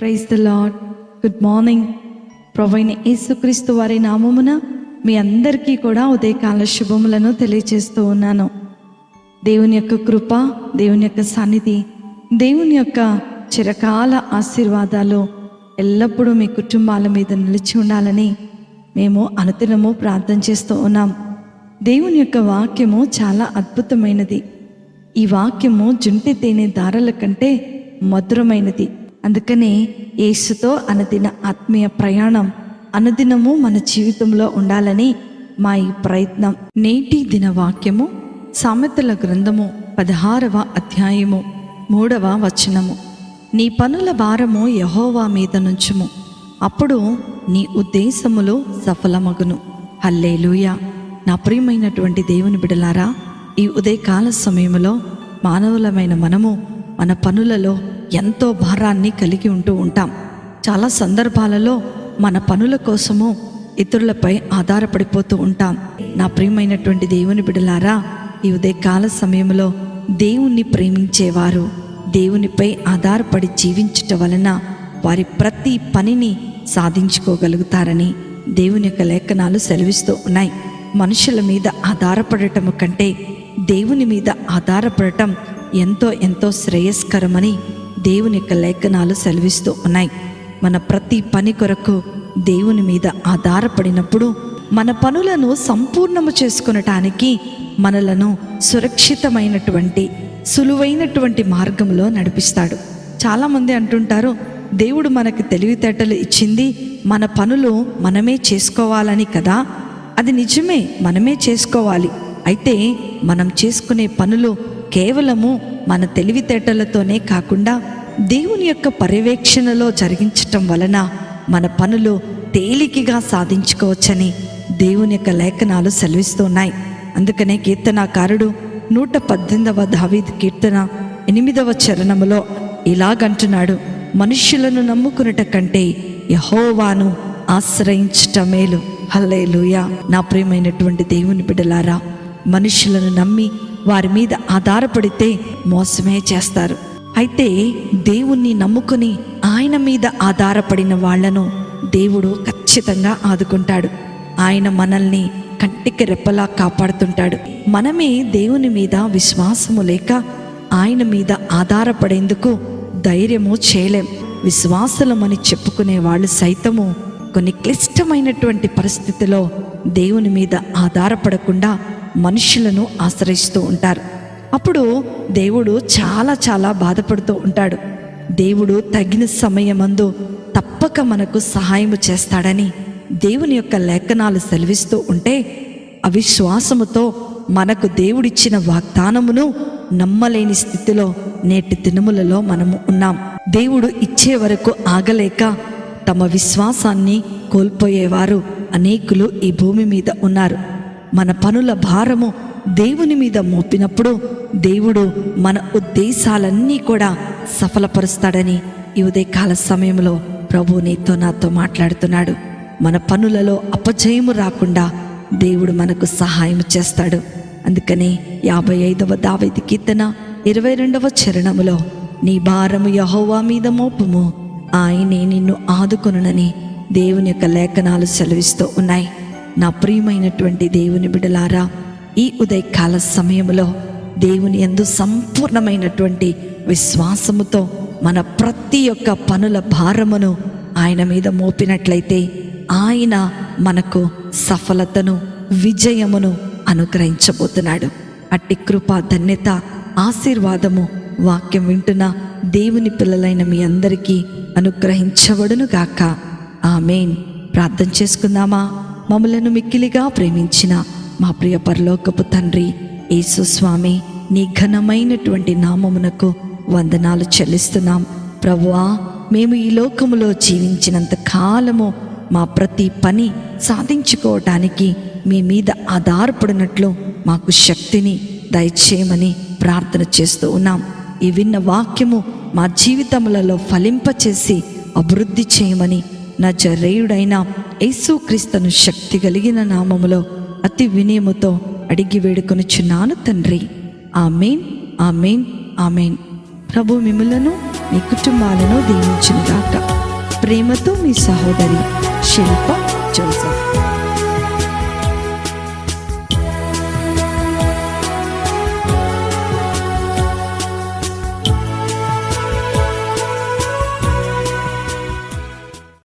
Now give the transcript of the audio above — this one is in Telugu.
Praise the lord good morning ప్రొవైన యేసుక్రీస్తు వారి నామమున మీ అందరికీ కూడా ఉదయకాల శుభములను తెలియజేస్తూ ఉన్నాను. దేవుని యొక్క కృప దేవుని యొక్క సన్నిధి దేవుని యొక్క చిరకాల ఆశీర్వాదాలు ఎల్లప్పుడూ మీ కుటుంబాల మీద నిలిచి ఉండాలని మేము అనుదినము ప్రార్థన చేస్తూ ఉన్నాం. దేవుని యొక్క వాక్యము చాలా అద్భుతమైనది. ఈ వాక్యము జుంటి తేనె దారల కంటే మధురమైనది. అందుకనే యేసుతో అనుదిన ఆత్మీయ ప్రయాణం అనుదినము మన జీవితంలో ఉండాలని మా ఈ ప్రయత్నం. నేటి దిన వాక్యము సామెతల గ్రంథము పదహారవ అధ్యాయము మూడవ వచనము. నీ పనుల భారము యహోవా మీద నుంచుము. అప్పుడు నీ ఉద్దేశములు సఫలమగును. హల్లేలుయ! నా ప్రియమైనటువంటి దేవుని బిడలారా ఈ ఉదయకాల సమయంలో మానవులమైన మనము మన పనులలో ఎంతో భారాన్ని కలిగి ఉంటూ ఉంటాం. చాలా సందర్భాలలో మన పనుల కోసము ఇతరులపై ఆధారపడిపోతూ ఉంటాం. నా ప్రియమైనటువంటి దేవుని బిడలారా ఈ ఉదయకాల సమయంలో దేవుణ్ణి ప్రేమించేవారు దేవునిపై ఆధారపడి జీవించట వలన వారి ప్రతి పనిని సాధించుకోగలుగుతారని దేవుని యొక్క లేఖనాలు సెలవిస్తూ ఉన్నాయి. మనుషుల మీద ఆధారపడటము కంటే దేవుని మీద ఆధారపడటం ఎంతో ఎంతో శ్రేయస్కరమని దేవుని యొక్క లేఖనాలు సెలవిస్తూ ఉన్నాయి. మన ప్రతి పని కొరకు దేవుని మీద ఆధారపడినప్పుడు మన పనులను సంపూర్ణము చేసుకొనటానికి మనలను సురక్షితమైనటువంటి సులువైనటువంటి మార్గంలో నడిపిస్తాడు. చాలామంది అంటుంటారు దేవుడు మనకు తెలివితేటలు ఇచ్చింది మన పనులు మనమే చేసుకోవాలని కదా? అది నిజమే మనమే చేసుకోవాలి. అయితే మనం చేసుకునే పనులు కేవలము మన తెలివితేటలతోనే కాకుండా దేవుని యొక్క పర్యవేక్షణలో జరిగించటం వలన మన పనులు తేలికగా సాధించుకోవచ్చని దేవుని యొక్క లేఖనాలు సెలవిస్తున్నాయి. అందుకనే కీర్తనాకారుడు నూట పద్దెనిమిదవ దావీద్ కీర్తన ఎనిమిదవ చరణములో ఇలాగంటున్నాడు మనుష్యులను నమ్ముకున్నట కంటే యహోవాను ఆశ్రయించట మేలు. హల్లేలూయా. నా ప్రియమైనటువంటి దేవుని బిడలారా మనుషులను నమ్మి వారి మీద ఆధారపడితే మోసమే చేస్తారు. అయితే దేవుణ్ణి నమ్ముకుని ఆయన మీద ఆధారపడిన వాళ్ళను దేవుడు ఖచ్చితంగా ఆదుకుంటాడు. ఆయన మనల్ని కంటికి రెప్పలా కాపాడుతుంటాడు. మనమే దేవుని మీద విశ్వాసము లేక ఆయన మీద ఆధారపడేందుకు ధైర్యము చేయలేం. విశ్వాసలమని చెప్పుకునే వాళ్ళు సైతము కొన్ని క్లిష్టమైనటువంటి పరిస్థితిలో దేవుని మీద ఆధారపడకుండా మనుషులను ఆశ్రయిస్తూ ఉంటారు. అప్పుడు దేవుడు చాలా చాలా బాధపడుతూ ఉంటాడు. దేవుడు తగిన సమయమందు తప్పక మనకు సహాయము చేస్తాడని దేవుని యొక్క లేఖనాలు సెలవిస్తూ ఉంటే అవిశ్వాసముతో మనకు దేవుడిచ్చిన వాగ్దానమును నమ్మలేని స్థితిలో నేటి దినములలో మనము ఉన్నాం. దేవుడు ఇచ్చే వరకు ఆగలేక తమ విశ్వాసాన్ని కోల్పోయేవారు అనేకులు ఈ భూమి మీద ఉన్నారు. మన పనుల భారము దేవుని మీద మోపినప్పుడు దేవుడు మన ఉద్దేశాలన్నీ కూడా సఫలపరుస్తాడని ఈ ఉదయకాల సమయంలో ప్రభు నీతో నాతో మాట్లాడుతున్నాడు. మన పనులలో అపజయము రాకుండా దేవుడు మనకు సహాయం చేస్తాడు. అందుకని యాభై ఐదవ దావైది కీర్తన ఇరవై రెండవ చరణములో నీ భారము యహోవా మీద మోపము. ఆయనే నిన్ను ఆదుకొనునని దేవుని యొక్క లేఖనాలు సెలవిస్తూ ఉన్నాయి. నా ప్రియమైనటువంటి దేవుని బిడలారా ఈ ఉదయకాల సమయంలో దేవుని ఎందు సంపూర్ణమైనటువంటి విశ్వాసముతో మన ప్రతి ఒక్క పనుల భారమును ఆయన మీద మోపినట్లయితే ఆయన మనకు సఫలతను విజయమును అనుగ్రహించబోతున్నాడు. అట్టి కృప ధన్యత ఆశీర్వాదము వాక్యం వింటున్న దేవుని పిల్లలైన మీ అందరికీ అనుగ్రహించబడును గాక ఆమెన్. ప్రార్థన చేసుకుందామా? మమ్మలను మిక్కిలిగా ప్రేమించిన మా ప్రియ పరలోకపు తండ్రి యేసుస్వామి నీ ఘనమైనటువంటి నామమునకు వందనాలు చెల్లిస్తున్నాం. ప్రభువా మేము ఈ లోకములో జీవించినంత కాలము మా ప్రతి పని సాధించుకోవటానికి మీ మీద ఆధారపడినట్లు మాకు శక్తిని దయచేయమని ప్రార్థన చేస్తూ ఉన్నాం. ఈ విన్న వాక్యము మా జీవితములలో ఫలింపచేసి అభివృద్ధి చేయమని నా జరేయుడైన యేసుక్రీస్తును శక్తి కలిగిన నామములో అతి వినయముతో అడిగి వేడుకొనిచున్నాను తండ్రి. Amen amen amen. ప్రభు మిమ్మలను మీ కుటుంబాలను దీవించునుగాక. ప్రేమతో మీ సహోదరి శిల్ప జోసఫ్.